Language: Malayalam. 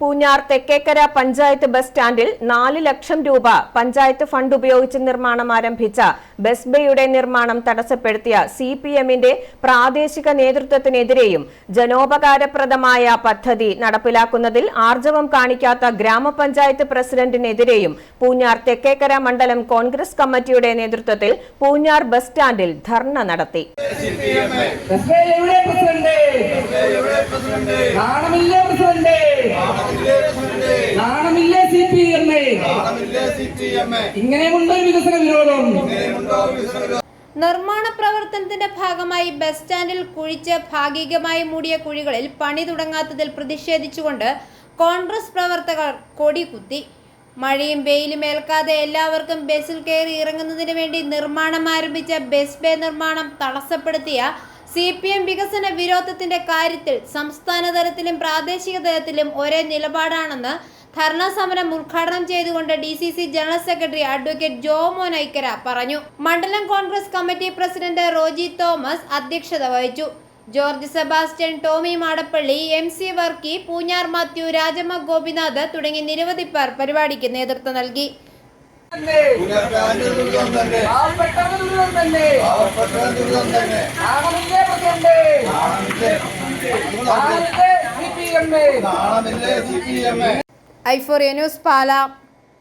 പൂഞ്ഞാർ തെക്കേക്കര പഞ്ചായത്ത് ബസ് സ്റ്റാൻഡിൽ നാല് ലക്ഷം രൂപ പഞ്ചായത്ത് ഫണ്ട് ഉപയോഗിച്ച് നിർമ്മാണം ആരംഭിച്ച ബസ് ബേയുടെ നിർമ്മാണം തടസ്സപ്പെടുത്തിയ സി പി എമ്മിന്റെ പ്രാദേശിക നേതൃത്വത്തിനെതിരെയും ജനോപകാരപ്രദമായ പദ്ധതി നടപ്പിലാക്കുന്നതിൽ ആർജവം കാണിക്കാത്ത ഗ്രാമപഞ്ചായത്ത് പ്രസിഡന്റിനെതിരെയും പൂഞ്ഞാർ തെക്കേക്കര മണ്ഡലം കോൺഗ്രസ് കമ്മിറ്റിയുടെ നേതൃത്വത്തിൽ പൂഞ്ഞാർ ബസ് സ്റ്റാൻഡിൽ ധർണ നടത്തി. പ്രസിഡന്റ് നാണമില്ലേ പ്രസിഡന്റ് നാണമില്ലേ സി പി എം ഇങ്ങനെയുണ്ട് വികസന വിരോധം. നിർമ്മാണ പ്രവർത്തനത്തിന്റെ ഭാഗമായി ബസ് സ്റ്റാൻഡിൽ കുഴിച്ച് ഭാഗികമായി മൂടിയ കുഴികളിൽ പണി തുടങ്ങാത്തതിൽ പ്രതിഷേധിച്ചുകൊണ്ട് കോൺഗ്രസ് പ്രവർത്തകർ കൊടി കുത്തി മഴയും വെയിലും ഏൽക്കാതെ എല്ലാവർക്കും ബസ്സിൽ കയറി ഇറങ്ങുന്നതിന് വേണ്ടി നിർമ്മാണം ആരംഭിച്ച ബസ് ബേ നിർമ്മാണം തടസ്സപ്പെടുത്തിയ സി പി എം വികസന വിരോധത്തിന്റെ കാര്യത്തിൽ സംസ്ഥാന തലത്തിലും പ്രാദേശിക തലത്തിലും ഒരേ നിലപാടാണെന്ന് ധർണാ സമരം ഉദ്ഘാടനം ചെയ്തുകൊണ്ട് D C C general secretary advocate Jomon Aikkara പറഞ്ഞു. മണ്ഡലം കോൺഗ്രസ് കമ്മിറ്റി പ്രസിഡന്റ് റോജി തോമസ് അധ്യക്ഷത വഹിച്ചു. ജോർജ് സെബാസ്റ്റ്യൻ ടോമി മാടപ്പള്ളി എം സി വർക്കി പൂഞ്ഞാർ മാത്യു രാജമ്മ ഗോപിനാഥ് തുടങ്ങി നിരവധി പേർ പരിപാടിക്ക് നേതൃത്വം നൽകി. നാണമില്ലേ C P M? Euphoria news Pala.